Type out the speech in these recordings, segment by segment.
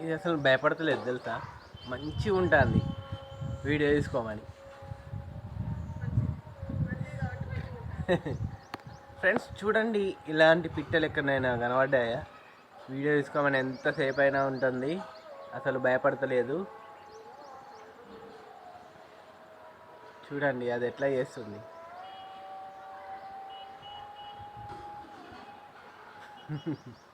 ఇది అసలు భయపడతలేదు తెలుసా? మంచిగా ఉంటుంది. వీడియో తీసుకోమని. ఫ్రెండ్స్ చూడండి ఇలాంటి పిట్టలు ఎక్కడైనా కనబడ్డాయా? వీడియో తీసుకోమని ఎంతసేపు అయినా ఉంటుంది. అసలు భయపడతలేదు. చూడండి అది ఎట్లా చేస్తుంది.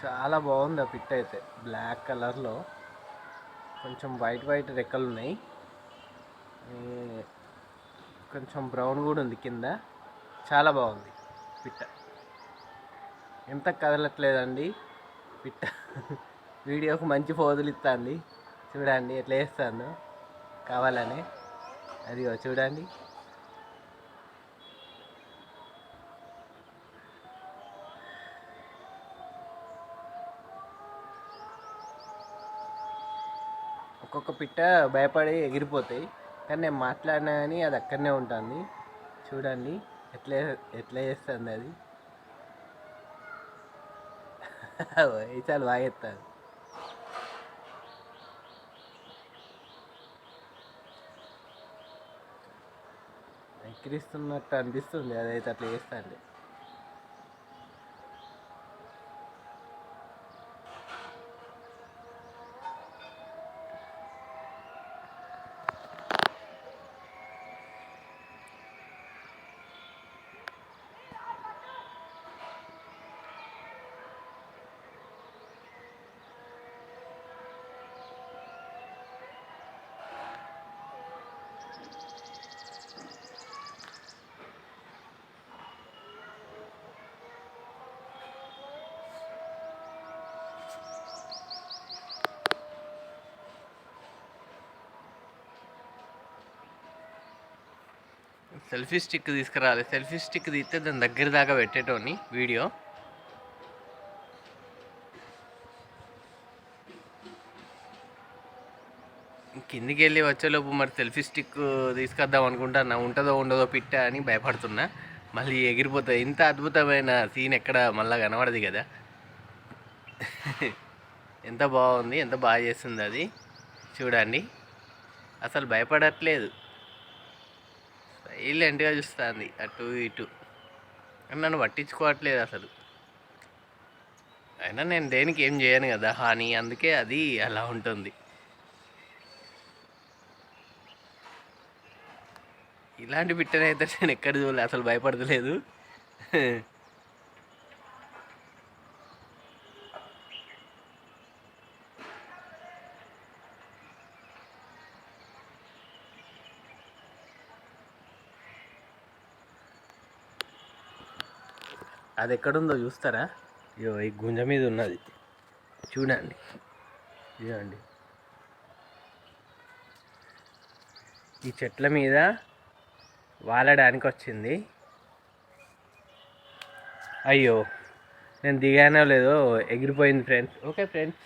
చాలా బాగుంది ఆ పిట్ అయితే. బ్లాక్ కలర్లో. కొంచెం వైట్ వైట్ రెక్కలు ఉన్నాయి కొంచెం బ్రౌన్ కూడా ఉంది కింద. చాలా బాగుంది పిట్ట. ఎంత కదలట్లేదండి పిట్ట. వీడియోకి మంచి పోదులు ఇస్తుంది. చూడండి ఎట్లా వేస్తాను కావాలని. అదిగో చూడండి. ఒక్కొక్క పిట్ట భయపడి ఎగిరిపోతాయి. కానీ నేను మాట్లాడినా కానీ అది అక్కడనే ఉంటుంది. చూడండి ఎట్లా ఎట్లా చేస్తుంది అది. చాలా బాగా ఎత్తాను ఎక్కిరిస్తున్నట్టు అనిపిస్తుంది. అదైతే అట్లా చేస్తాండి సెల్ఫీ స్టిక్ తీసుకురాలి. సెల్ఫీ స్టిక్ తీస్తే దాని దగ్గర దాకా పెట్టేటోని వీడియో. కిందికి వెళ్ళి వచ్చేలోపు మరి సెల్ఫీ స్టిక్ తీసుకొద్దాం అనుకుంటున్నా ఉంటుందో ఉండదో పిట్ట అని భయపడుతున్నా. మళ్ళీ ఎగిరిపోతుంది ఇంత అద్భుతమైన సీన్ ఎక్కడ మళ్ళీ కనబడదు కదా. ఎంత బాగుంది ఎంత బాగా చేస్తుంది అది. చూడండి. అసలు భయపడట్లేదు. సైలెంట్గా చూస్తుంది. అటు ఇటు. నన్ను పట్టించుకోవట్లేదు అసలు. అయినా నేను దేనికి ఏం చేయను కదా హాని. అందుకే అది అలా ఉంటుంది. ఇలాంటి బిట్టనైతే నేను ఎక్కడ చూడలేదు అసలు భయపడతలేదు. అది ఎక్కడుందో చూస్తారా? ఇగో ఈ గుంజ మీద ఉన్నది. చూడండి. చూడండి. ఈ చెట్ల మీద వాలడానికి వచ్చింది అయ్యో నేను దిగానో లేదో ఎగిరిపోయింది ఫ్రెండ్స్ ఓకే ఫ్రెండ్స్